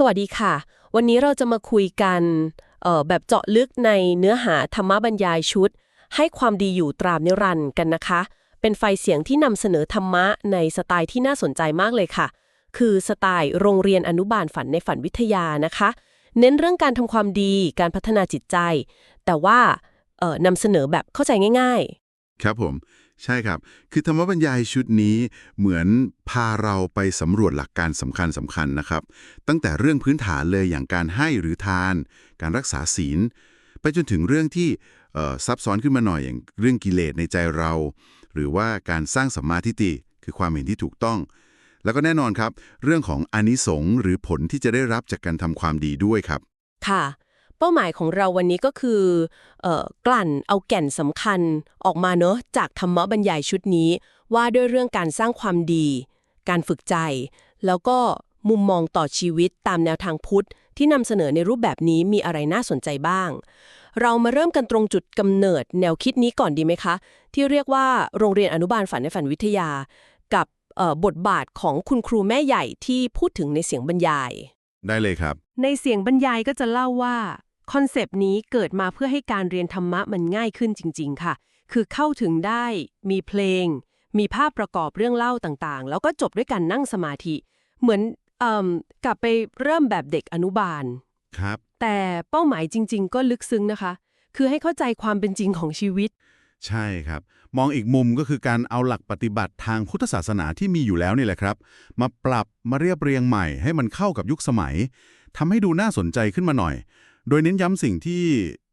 สวัสดีค่ะ วันนี้เราจะมาคุยกันแบบเจาะลึกในเนื้อหาธรรมบรรยายชุด ให้ความดีอยู่ตราบนิรันดร์กันนะคะ เป็นไฟเสียงที่นำเสนอธรรมะในสไตล์ที่น่าสนใจมากเลยค่ะ คือสไตล์โรงเรียนอนุบาลฝันในฝันวิทยานะคะ เน้นเรื่องการทำความดีการพัฒนาจิตใจ แต่ว่านำเสนอแบบเข้าใจง่ายครับผม ใช่ครับ คือธรรมบรรยายชุดนี้เหมือนพาเราไปสำรวจหลักการสำคัญสำคัญนะครับ ตั้งแต่เรื่องพื้นฐานเลยอย่างการให้หรือทาน การรักษาศีล ไปจนถึงเรื่องที่ซับซ้อนขึ้นมาหน่อยอย่างเรื่องกิเลสในใจเรา หรือว่าการสร้างสัมมาทิฏฐิคือความเห็นที่ถูกต้อง แล้วก็แน่นอนครับ เรื่องของอนิสงส์หรือผลที่จะได้รับจากการทำความดีด้วยครับ ค่ะ เป้าหมายของเราวันนี้ก็คือเอ่อกลั่นเอาแก่นสำคัญออกมาเนอะจากธรรมบรรยายชุดนี้ ว่าด้วยเรื่องการสร้างความดี การฝึกใจ แล้วก็มุมมองต่อชีวิตตามแนวทางพุทธ ที่นำเสนอในรูปแบบนี้มีอะไรน่าสนใจบ้าง เรามาเริ่มกันตรงจุดกำเนิดแนวคิดนี้ก่อนดีไหมคะ ที่เรียกว่าโรงเรียนอนุบาลฝันในฝันวิทยา กับเอ่อบทบาทของคุณครูแม่ใหญ่ที่พูดถึงในเสียงบรรยาย ได้เลยครับ ในเสียงบรรยายก็จะเล่าว่า คอนเซปต์นี้เกิดมาเพื่อให้การเรียนธรรมะมันง่ายขึ้นจริง ๆ ค่ะ คือเข้าถึงได้ มีเพลง มีภาพประกอบเรื่องเล่าต่างๆ แล้วก็จบด้วยการนั่งสมาธิ เหมือนเอ่อกลับไปเริ่มแบบเด็กอนุบาล ครับ แต่เป้าหมายจริง ๆ ก็ลึกซึ้งนะคะ คือให้เข้าใจความเป็นจริงของชีวิต ใช่ครับ มองอีกมุมก็คือการเอาหลักปฏิบัติทางพุทธศาสนาที่มีอยู่แล้วนี่แหละครับ มาปรับมาเรียบเรียงใหม่ให้มันเข้ากับยุคสมัยทำให้ดูน่าสนใจขึ้นมาหน่อย โดยเน้นย้ำสิ่งที่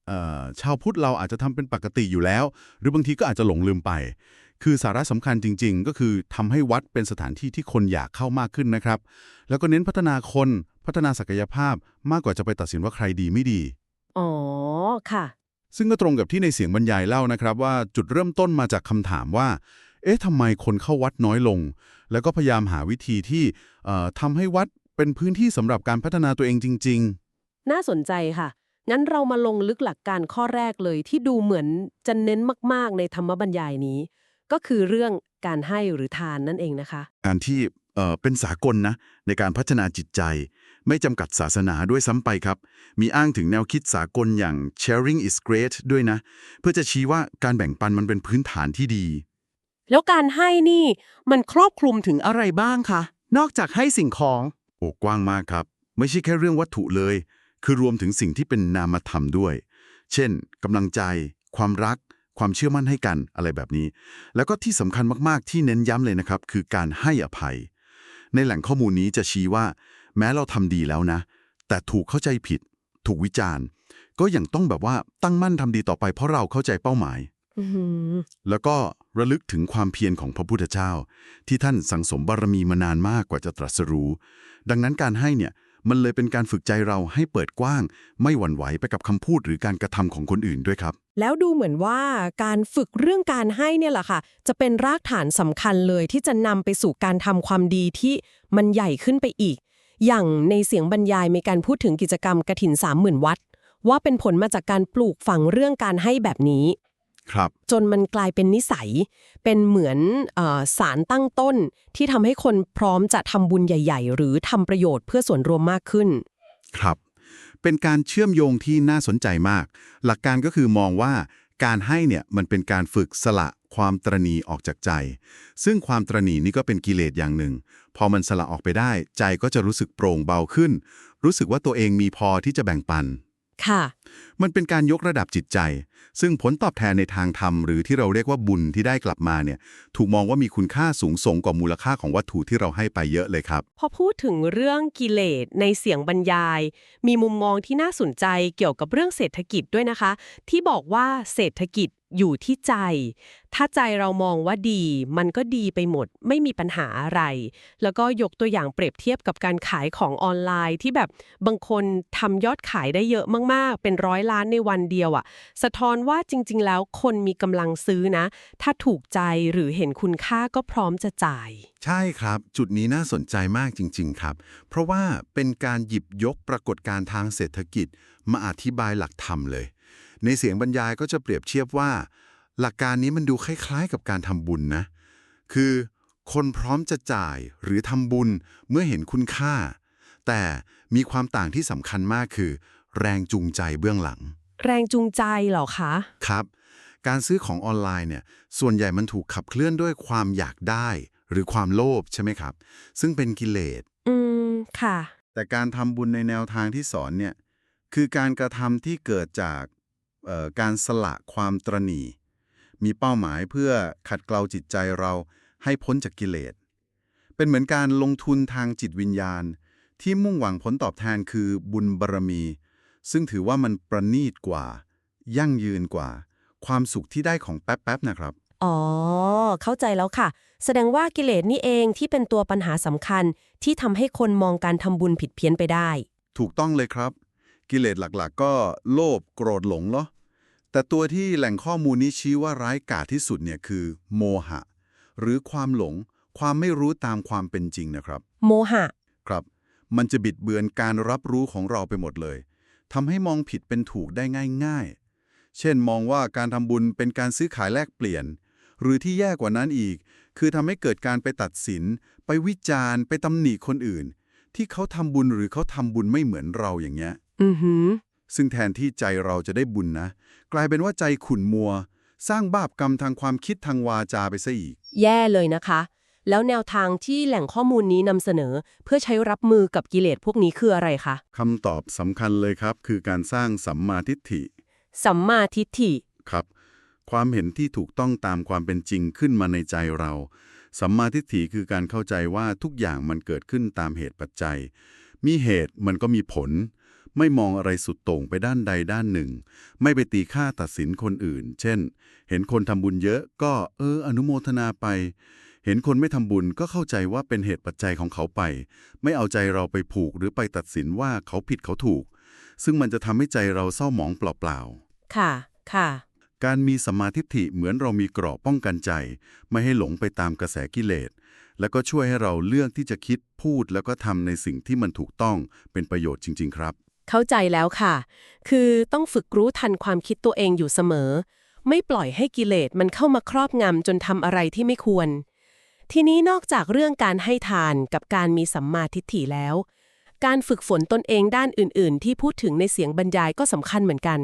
เอ่อชาวพุทธเราอาจจะทำเป็นปกติอยู่แล้ว หรือบางทีก็อาจจะหลงลืมไป คือสาระสำคัญจริง ๆ ก็คือทำให้วัดเป็นสถานที่ที่คนอยากเข้ามากขึ้นนะครับ แล้วก็เน้นพัฒนาคนพัฒนาศักยภาพมากกว่าจะไปตัดสินว่าใครดีไม่ดี อ๋อ ค่ะ ซึ่งก็ตรงกับที่ในเสียงบรรยายเล่านะครับว่าจุดเริ่มต้นมาจากคำถามว่า เอ๊ะทำไมคนเข้าวัดน้อยลง แล้วก็พยายามหาวิธีที่เอ่อทำให้วัดเป็นพื้นที่สำหรับการพัฒนาตัวเองจริง น่าสนใจค่ะ งั้นเรามาลงลึกหลักการข้อแรกเลยที่ดูเหมือนจะเน้นมากๆในธรรมบรรยายนี้ ก็คือเรื่องการให้หรือทานนั่นเองนะคะๆการที่เอ่อเป็นสากลนะในการพัฒนาจิตใจ ไม่จำกัดศาสนาด้วยซ้ำไปครับ มีอ้างถึงแนวคิดสากลอย่าง sharing is great ด้วยนะ เพื่อจะชี้ว่าการแบ่งปันมันเป็นพื้นฐานที่ดี แล้วการให้นี่มันครอบคลุมถึงอะไรบ้างคะ นอกจากให้สิ่งของ โอ้กว้างมากครับ ไม่ใช่แค่เรื่องวัตถุเลย คือรวมถึงสิ่งที่เป็นนามธรรมด้วย เช่นกำลังใจ ความรัก ความเชื่อมั่นให้กันอะไรแบบนี้ แล้วก็ที่สำคัญมากๆที่เน้นย้ำเลยนะครับ คือการให้อภัย ในแหล่งข้อมูลนี้จะชี้ว่า แม้เราทำดีแล้วนะ แต่ถูกเข้าใจผิด ถูกวิจารณ์ ก็ยังต้องแบบว่าตั้งมั่นทำดีต่อไปเพราะเราเข้าใจเป้าหมายอื้อหือแล้วก็ระลึกถึงความเพียรของพระพุทธเจ้า ที่ท่านสั่งสมบารมีมานานมากกว่าจะตรัสรู้ ดังนั้นการให้เนี่ย มันเลยเป็นการฝึกใจเราให้เปิดกว้าง ไม่หวั่นไหวไปกับคำพูดหรือการกระทำของคนอื่นด้วยครับ แล้วดูเหมือนว่าการฝึกเรื่องการให้เนี่ยแหละค่ะ จะเป็นรากฐานสำคัญเลยที่จะนำไปสู่การทำความดีที่มันใหญ่ขึ้นไปอีก อย่างในเสียงบรรยายมีการพูดถึงกิจกรรมกระถินสามหมื่นวัดว่าเป็นผลมาจากการปลูกฝังเรื่องการให้แบบนี้ ครับ จนมันกลายเป็นนิสัย เป็นเหมือนเออสารตั้งต้นที่ทำให้คนพร้อมจะทำบุญใหญ่ ๆ หรือทำประโยชน์เพื่อส่วนรวมมากขึ้น ครับ เป็นการเชื่อมโยงที่น่าสนใจมาก หลักการก็คือมองว่าการให้เนี่ยมันเป็นการฝึกสละความตรณีออกจากใจ ซึ่งความตรณีนี่ก็เป็นกิเลสอย่างหนึ่ง พอมันสละออกไปได้ ใจก็จะรู้สึกโปร่งเบาขึ้น รู้สึกว่าตัวเองมีพอที่จะแบ่งปัน ค่ะ มันเป็นการยกระดับจิตใจ ซึ่งผลตอบแทนในทางธรรมหรือที่เราเรียกว่าบุญที่ได้กลับมาเนี่ย ถูกมองว่ามีคุณค่าสูงส่งกว่ามูลค่าของวัตถุที่เราให้ไปเยอะเลยครับ พอพูดถึงเรื่องกิเลสในเสียงบรรยาย มีมุมมองที่น่าสนใจเกี่ยวกับเรื่องเศรษฐกิจด้วยนะคะ ที่บอกว่าเศรษฐกิจ อยู่ที่ใจ ถ้าใจเรามองว่าดี มันก็ดีไปหมด ไม่มีปัญหาอะไร แล้วก็ยกตัวอย่างเปรียบเทียบกับการขายของออนไลน์ที่แบบบางคนทำยอดขายได้เยอะมากๆ เป็นร้อยล้านในวันเดียวอะ่ะ สะท้อนว่าจริง ๆ แล้วคนมีกำลังซื้อนะ ถ้าถูกใจหรือเห็นคุณค่าก็พร้อมจะจ่าย ใช่ครับ จุดนี้น่าสนใจมากจริง ๆ ครับ เพราะว่าเป็นการหยิบยกปรากฏการณ์ทางเศรษฐกิจ มาอธิบายหลักธรรมเลย ในเสียงบรรยายก็จะเปรียบเทียบว่า หลักการนี้มันดูคล้ายๆ กับการทำบุญนะ คือคนพร้อมจะจ่ายหรือทำบุญเมื่อเห็นคุณค่า แต่มีความต่างที่สำคัญมากคือ แรงจูงใจเบื้องหลัง แรงจูงใจเหรอคะ ครับ การซื้อของออนไลน์เนี่ย ส่วนใหญ่มันถูกขับเคลื่อนด้วยความอยากได้ หรือความโลภใช่ไหมครับ ซึ่งเป็นกิเลส อืม ค่ะ แต่การทำบุญในแนวทางที่สอนเนี่ย คือการกระทำที่เกิดจากเอ่อ การสละความตรณีมีเป้าหมายเพื่อขัดเกลาจิตใจเราให้พ้นจากกิเลส เป็นเหมือนการลงทุนทางจิตวิญญาณ ที่มุ่งหวังผลตอบแทนคือบุญบารมี ซึ่งถือว่ามันประณีตกว่า ยั่งยืนกว่า ความสุขที่ได้ของแป๊บๆนะครับ อ๋อ เข้าใจแล้วค่ะ แสดงว่ากิเลสนี่เองที่เป็นตัวปัญหาสำคัญ ที่ทำให้คนมองการทำบุญผิดเพี้ยนไปได้ ถูกต้องเลยครับ กิเลสหลักๆ ก็โลภโกรธหลงเหรอ แต่ตัวที่แหล่งข้อมูลนี้ชี้ว่าร้ายกาจที่สุดเนี่ยคือ โมหะ หรือความหลง ความไม่รู้ตามความเป็นจริงนะครับ โมหะ ครับ มันจะบิดเบือนการรับรู้ของเราไปหมดเลยทำให้มองผิดเป็นถูกได้ง่ายๆ เช่นมองว่าการทำบุญเป็นการซื้อขายแลกเปลี่ยน หรือที่แย่กว่านั้นอีก คือทำให้เกิดการไปตัดสิน ไปวิจารณ์ ไปตำหนิคนอื่น ที่เขาทำบุญหรือเขาทำบุญไม่เหมือนเราอย่างเงี้ย อือหือ ซึ่งแทนที่ใจเราจะได้บุญนะ กลายเป็นว่าใจขุ่นมัว สร้างบาปกรรมทางความคิดทางวาจาไปซะอีก แย่เลยนะคะ แล้วแนวทางที่แหล่งข้อมูลนี้นำเสนอ เพื่อใช้รับมือกับกิเลสพวกนี้คืออะไรคะคำตอบสำคัญเลยครับ คือการสร้างสัมมาทิฏฐิ สัมมาทิฏฐิ ครับ ความเห็นที่ถูกต้องตามความเป็นจริงขึ้นมาในใจเรา สัมมาทิฏฐิคือการเข้าใจว่าทุกอย่างมันเกิดขึ้นตามเหตุปัจจัย มีเหตุมันก็มีผล ไม่มองอะไรสุดโต่งไปด้านใดด้านหนึ่ง ไม่ไปตีค่าตัดสินคนอื่น เช่น เห็นคนทำบุญเยอะก็เอออนุโมทนาไป เห็นคนไม่ทำบุญก็เข้าใจว่าเป็นเหตุปัจจัยของเขาไป ไม่เอาใจเราไปผูกหรือไปตัดสินว่าเขาผิดเขาถูก ซึ่งมันจะทำให้ใจเราเศร้าหมองเปล่าๆ ค่ะ ค่ะ การมีสมมาธิฏฐิเหมือนเรามีเกราะป้องกันใจ ไม่ให้หลงไปตามกระแสกิเลสแล้วก็ช่วยให้เราเลือกที่จะคิดพูดแล้วก็ทำในสิ่งที่มันถูกต้องเป็นประโยชน์จริง ๆ ครับ เข้าใจแล้วค่ะ คือต้องฝึกรู้ทันความคิดตัวเองอยู่เสมอ ไม่ปล่อยให้กิเลสมันเข้ามาครอบงำจนทำอะไรที่ไม่ควร ทีนี้นอกจากเรื่องการให้ทานกับการมีสัมมาทิฏฐิแล้ว การฝึกฝนตนเองด้านอื่น ๆ ที่พูดถึงในเสียงบรรยายก็สำคัญเหมือนกัน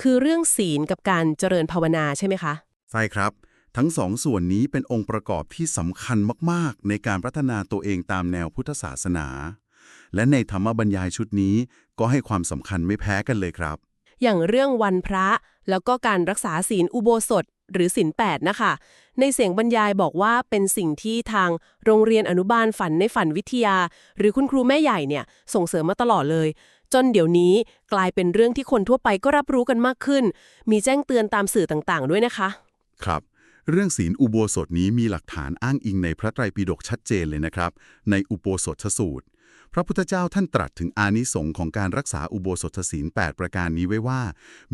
คือเรื่องศีลกับการเจริญภาวนาใช่ไหมคะ ใช่ครับ ทั้งสองส่วนนี้เป็นองค์ประกอบที่สำคัญมาก ๆ ในการพัฒนาตัวเองตามแนวพุทธศาสนาและในธรรมบรรยายชุดนี้ ก็ให้ความสำคัญไม่แพ้กันเลยครับ อย่างเรื่องวันพระ แล้วก็การรักษาศีลอุโบสถหรือศีลแปดนะคะ ในเสียงบรรยายบอกว่าเป็นสิ่งที่ทางโรงเรียนอนุบาลฝันในฝันวิทยา หรือคุณครูแม่ใหญ่เนี่ยส่งเสริมมาตลอดเลย จนเดี๋ยวนี้กลายเป็นเรื่องที่คนทั่วไปก็รับรู้กันมากขึ้น มีแจ้งเตือนตามสื่อต่างๆ ด้วยนะคะ ครับ เรื่องศีลอุโบสถนี้มีหลักฐานอ้างอิงในพระไตรปิฎกชัดเจนเลยนะครับ ในอุโบสถสูตร พระพุทธเจ้าท่านตรัสถึงอานิสงส์ของการรักษาอุโบสถศีล8ประการนี้ไว้ว่า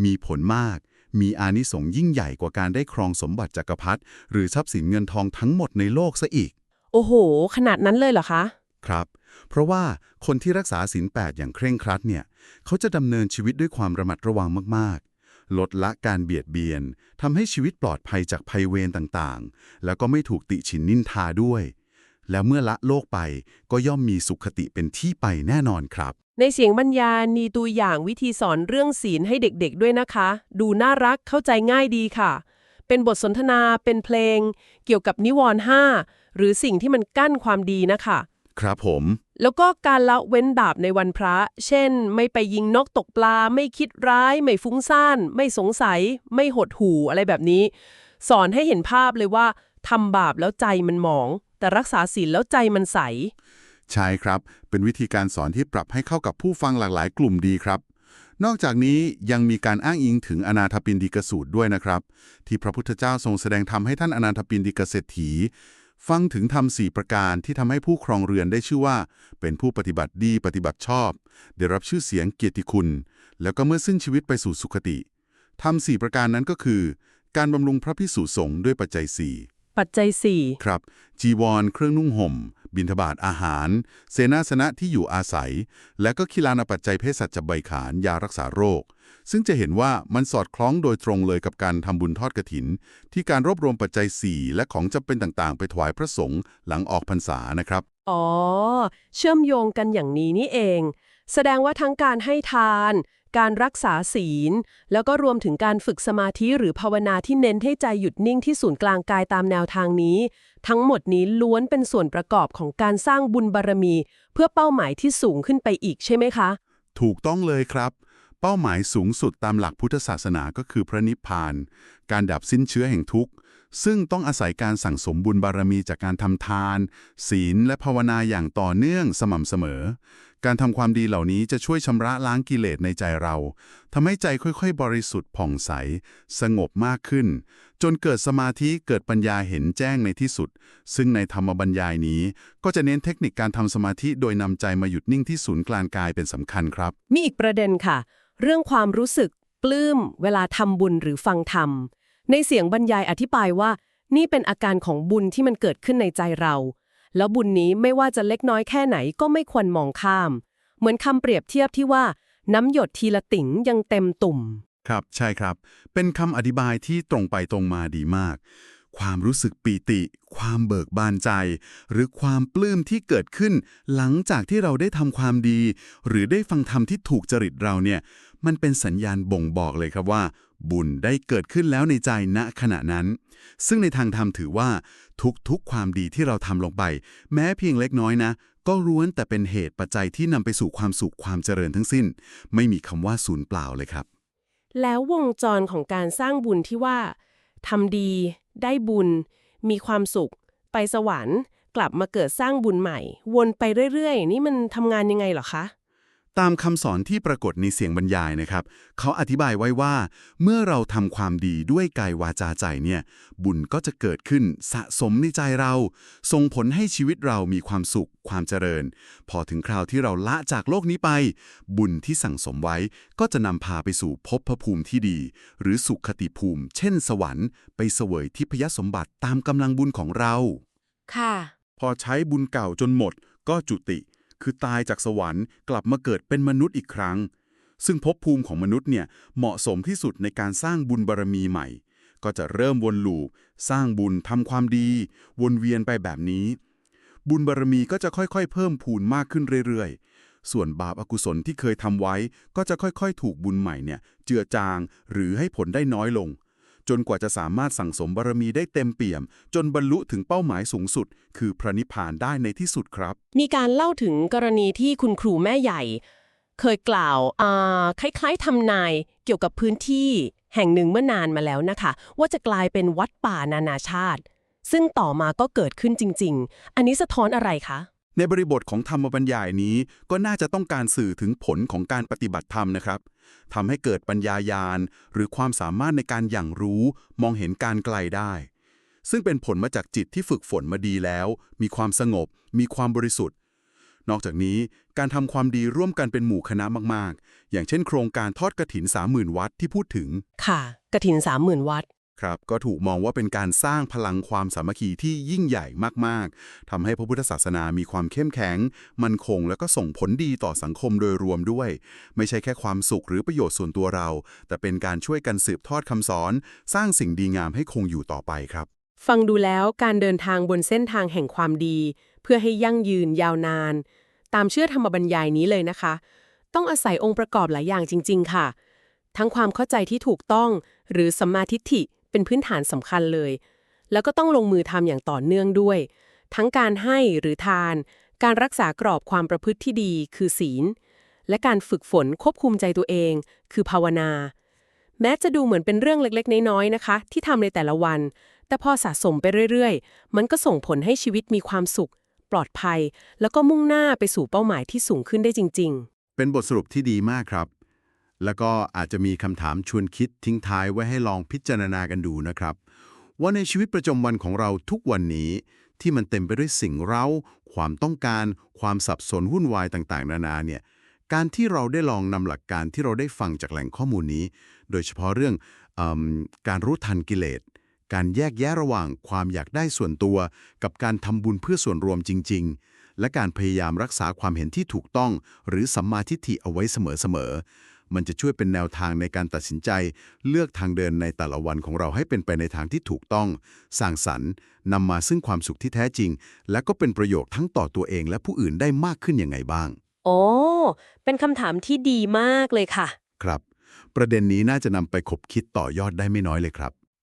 มีผลมาก มีอานิสงส์ยิ่งใหญ่กว่าการได้ครองสมบัติจักรพรรดิหรือทรัพย์สินเงินทองทั้งหมดในโลกซะอีก โอ้โห ขนาดนั้นเลยเหรอคะ ครับ เพราะว่าคนที่รักษาศีล8อย่างเคร่งครัดเนี่ย เขาจะดำเนินชีวิตด้วยความระมัดระวังมากๆลดละการเบียดเบียนทำให้ชีวิตปลอดภัยจากภัยเวรต่างๆ แล้วก็ไม่ถูกติฉินนินทาด้วย แล้วเมื่อละโลกไปก็ย่อมมีสุขติเป็นที่ไปแน่นอนครับ ในเสียงบรรยายมีตัวอย่างวิธีสอนเรื่องศีลให้เด็กๆด้วยนะคะ ดูน่ารักเข้าใจง่ายดีค่ะ เป็นบทสนทนาเป็นเพลง เกี่ยวกับนิวรณ์ห้าหรือสิ่งที่มันกั้นความดีนะคะครับผม แล้วก็การละเว้นบาปในวันพระ เช่น ไม่ไปยิงนกตกปลา ไม่คิดร้าย ไม่ฟุ้งซ่าน ไม่สงสัย ไม่หดหู่อะไรแบบนี้ สอนให้เห็นภาพเลยว่าทำบาปแล้วใจมันหมอง แต่รักษาศีลแล้วใจมันใส ใช่ครับ เป็นวิธีการสอนที่ปรับให้เข้ากับผู้ฟังหลากหลายกลุ่มดีครับ นอกจากนี้ยังมีการอ้างอิงถึงอนาถปินดิกสูตรด้วยนะครับ ที่พระพุทธเจ้าทรงแสดงธรรมให้ท่านอนาถปินดิกเศรษฐี ฟังถึงธรรมสี่ประการที่ทำให้ผู้ครองเรือนได้ชื่อว่า เป็นผู้ปฏิบัติดีปฏิบัติชอบ ได้รับชื่อเสียงเกียรติคุณ แล้วก็เมื่อสิ้นชีวิตไปสู่สุคติธรรมสี่ประการนั้นก็คือ การบำรุงพระพิสุสงฆ์ด้วยปัจจัยสี่ ปัจจัยสี่ครับ จีวร เครื่องนุ่งห่ม บิณฑบาตอาหาร เสนาสนะที่อยู่อาศัย และก็คิลานาปัจจัยเภสัชจใบขานยารักษาโรค ซึ่งจะเห็นว่ามันสอดคล้องโดยตรงเลยกับการทำบุญทอดกฐิน ที่การรวบรวมปัจจัย 4 และของจำเป็นต่างๆ ไปถวายพระสงฆ์หลังออกพรรษานะครับ อ๋อ เชื่อมโยงกันอย่างนี้นี่เอง แสดงว่าทั้งการให้ทาน การรักษาศีล แล้วก็รวมถึงการฝึกสมาธิหรือภาวนาที่เน้นให้ใจหยุดนิ่งที่ศูนย์กลางกายตามแนวทางนี้ ทั้งหมดนี้ล้วนเป็นส่วนประกอบของการสร้างบุญบารมี เพื่อเป้าหมายที่สูงขึ้นไปอีกใช่ไหมคะ ถูกต้องเลยครับ เป้าหมายสูงสุดตามหลักพุทธศาสนาก็คือพระนิพพาน การดับสิ้นเชื้อแห่งทุกข์ ซึ่งต้องอาศัยการสั่งสมบุญบารมีจากการทำทาน ศีลและภาวนาอย่างต่อเนื่องสม่ำเสมอ การทำความดีเหล่านี้จะช่วยชำระล้างกิเลสในใจเราทำให้ใจค่อยๆ บริสุทธิ์ผ่องใส สงบมากขึ้น จนเกิดสมาธิเกิดปัญญาเห็นแจ้งในที่สุด ซึ่งในธรรมบรรยายนี้ ก็จะเน้นเทคนิคการทำสมาธิโดยนำใจมาหยุดนิ่งที่ศูนย์กลางกายเป็นสำคัญครับ มีอีกประเด็นค่ะ เรื่องความรู้สึกปลื้มเวลาทำบุญหรือฟังธรรม ในเสียงบรรยายอธิบายว่า นี่เป็นอาการของบุญที่มันเกิดขึ้นในใจเรา แล้วบุญนี้ไม่ว่าจะเล็กน้อยแค่ไหนก็ไม่ควรมองข้าม เหมือนคำเปรียบเทียบที่ว่า น้ำหยดทีละติ๋งยังเต็มตุ่ม ครับ ใช่ครับ เป็นคำอธิบายที่ตรงไปตรงมาดีมาก ความรู้สึกปีติ ความเบิกบานใจ หรือความปลื้มที่เกิดขึ้น หลังจากที่เราได้ทำความดี หรือได้ฟังธรรมที่ถูกจริตเราเนี่ย มันเป็นสัญญาณบ่งบอกเลยครับว่า บุญได้เกิดขึ้นแล้วในใจณขณะนั้น ซึ่งในทางธรรมถือว่า ทุกๆความดีที่เราทำลงไป แม้เพียงเล็กน้อยนะ ก็ล้วนแต่เป็นเหตุปัจจัยที่นำไปสู่ความสุขความเจริญทั้งสิ้น ไม่มีคำว่าศูนย์เปล่าเลยครับ แล้ววงจรของการสร้างบุญที่ว่าทำดี ได้บุญ มีความสุข ไปสวรรค์ กลับมาเกิดสร้างบุญใหม่ วนไปเรื่อยๆ นี่มันทำงานยังไงเหรอคะ ตามคำสอนที่ปรากฏในเสียงบรรยายนะครับ เขาอธิบายไว้ว่า เมื่อเราทำความดีด้วยกายวาจาใจเนี่ย บุญก็จะเกิดขึ้นสะสมในใจเรา ส่งผลให้ชีวิตเรามีความสุขความเจริญ พอถึงคราวที่เราละจากโลกนี้ไป บุญที่สั่งสมไว้ก็จะนำพาไปสู่ภพภูมิที่ดี หรือสุขติภูมิ เช่น สวรรค์ ไปเสวยทิพยสมบัติตามกำลังบุญของเรา ค่ะ พอใช้บุญเก่าจนหมด ก็จุติ คือตายจากสวรรค์กลับมาเกิดเป็นมนุษย์อีกครั้ง ซึ่งภพภูมิของมนุษย์เนี่ยเหมาะสมที่สุดในการสร้างบุญบารมีใหม่ ก็จะเริ่มวนลูปสร้างบุญทำความดี วนเวียนไปแบบนี้ บุญบารมีก็จะค่อยๆ เพิ่มพูนมากขึ้นเรื่อยๆ ส่วนบาปอกุศลที่เคยทำไว้ ก็จะค่อยๆ ถูกบุญใหม่เนี่ยเจือจางหรือให้ผลได้น้อยลง จนกว่าจะสามารถสั่งสมบารมีได้เต็มเปี่ยม จนบรรลุถึงเป้าหมายสูงสุด คือพระนิพพานได้ในที่สุดครับ มีการเล่าถึงกรณีที่คุณครูแม่ใหญ่ เคยกล่าวคล้ายๆทำนายเกี่ยวกับพื้นที่แห่งหนึ่งเมื่อนานมาแล้วนะคะ ว่าจะกลายเป็นวัดป่านานาชาติ ซึ่งต่อมาก็เกิดขึ้นจริง ๆ อันนี้สะท้อนอะไรคะ ในบริบทของธรรมบรรยายนี้ก็น่าจะต้องการสื่อถึงผลของการปฏิบัติธรรมนะครับทำให้เกิดปัญญายาณ หรือความสามารถในการอย่างรู้ มองเห็นการไกลได้ ซึ่งเป็นผลมาจากจิตที่ฝึกฝนมาดีแล้ว มีความสงบ มีความบริสุทธิ์ นอกจากนี้การทำความดีร่วมกันเป็นหมู่คณะมาก ๆ อย่างเช่น โครงการทอดกระถิน30,000วัดที่พูดถึง ค่ะกระถินสามหมื่นวัด ครับ ก็ถูกมองว่าเป็นการสร้างพลังความสามัคคีที่ยิ่งใหญ่มาก ๆ ทำให้พระพุทธศาสนามีความเข้มแข็ง มั่นคง และก็ส่งผลดีต่อสังคมโดยรวมด้วย ไม่ใช่แค่ความสุขหรือประโยชน์ส่วนตัวเรา แต่เป็นการช่วยกันสืบทอดคำสอน สร้างสิ่งดีงามให้คงอยู่ต่อไปครับ ฟังดูแล้วการเดินทางบนเส้นทางแห่งความดี เพื่อให้ยั่งยืนยาวนาน ตามเชื่อธรรมบรรยายนี้เลยนะคะ ต้องอาศัยองค์ประกอบหลายอย่างจริง ๆ ค่ะ ทั้งความเข้าใจที่ถูกต้อง หรือสัมมาทิฏฐิ เป็นพื้นฐานสำคัญเลย แล้วก็ต้องลงมือทำอย่างต่อเนื่องด้วย ทั้งการให้หรือทาน การรักษากรอบความประพฤติที่ดี คือศีล และการฝึกฝนควบคุมใจตัวเอง คือภาวนา แม้จะดูเหมือนเป็นเรื่องเล็กๆ น้อยๆนะคะ ที่ทำในแต่ละวัน แต่พอสะสมไปเรื่อยๆ มันก็ส่งผลให้ชีวิตมีความสุข ปลอดภัย แล้วก็มุ่งหน้าไปสู่เป้าหมายที่สูงขึ้นได้จริง ๆ เป็นบทสรุปที่ดีมากครับ แล้วก็อาจจะมีคำถามชวนคิดทิ้งท้ายไว้ให้ลองพิจารณากันดูนะครับ ว่าในชีวิตประจำวันของเราทุกวันนี้ ที่มันเต็มไปด้วยสิ่งเร้า ความต้องการ ความสับสนวุ่นวายต่างๆ นานาเนี่ยการที่เราได้ลองนำหลักการที่เราได้ฟังจากแหล่งข้อมูลนี้ โดยเฉพาะเรื่องอการรู้ทันกิเลสการแยกแยะระหว่างความอยากได้ส่วนตัว กับการทำบุญเพื่อส่วนรวมจริง ๆ และการพยายามรักษาความเห็นที่ถูกต้อง หรือสัมมาทิฏฐิเอาไว้เสมอๆ มันจะช่วยเป็นแนวทางในการตัดสินใจ เลือกทางเดินในแต่ละวันของเราให้เป็นไปในทางที่ถูกต้อง สร้างสรรค์นำมาซึ่งความสุขที่แท้จริง และก็เป็นประโยชน์ทั้งต่อตัวเองและผู้อื่นได้มากขึ้นยังไงบ้างๆโอ้เป็นคำถามที่ดีมากเลยค่ะ ครับ ประเด็นนี้น่าจะนำไปคบคิดต่อยอดได้ไม่น้อยเลยครับ